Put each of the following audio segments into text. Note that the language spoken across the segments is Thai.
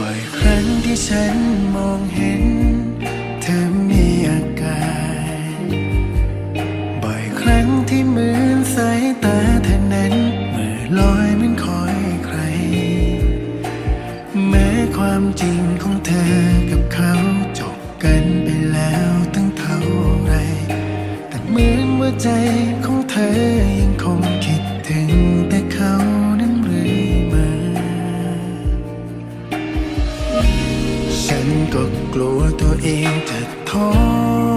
บ่อยครั้งที่ฉันมองเห็น เธอมีอาการบ่อยครั้งที่เหมือนสายตาเธอนั้นเมื่อลอยมันคอยใคร แม้ความจริงของเธอกับเขาจบกันไปแล้วตั้งเท่าไร แต่เหมือนว่าใจ ก็กลัวตัวเองจะท้อ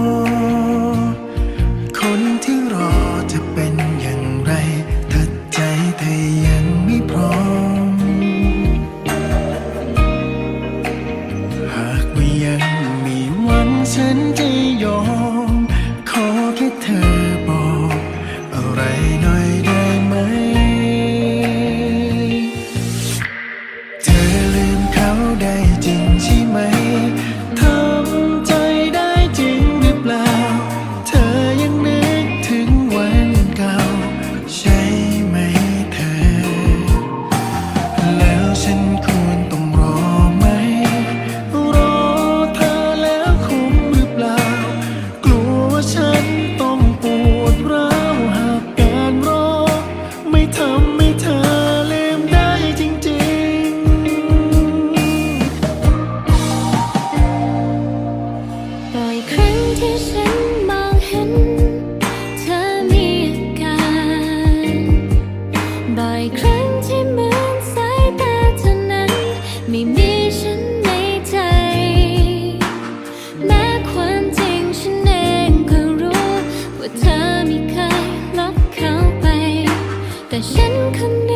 แต่ฉันคนนี้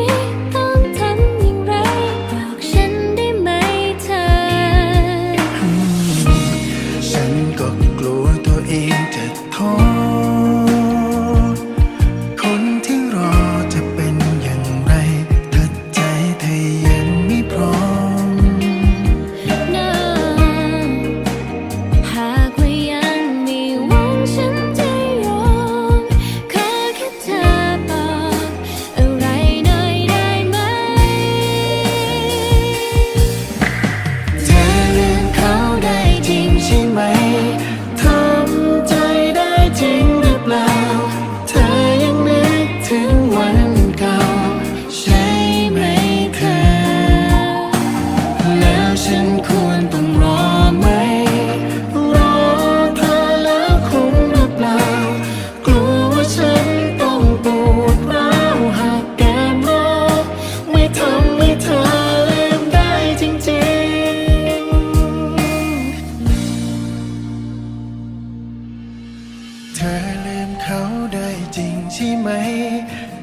ธอลืมเขาได้จริงใช่ไหม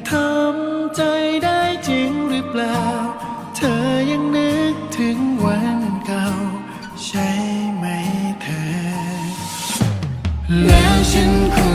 ทำใจได้จริงหรือเปล่า เธอยังนึกถึงวันเก่า ใช่ไหมเธอ แล้วฉันคง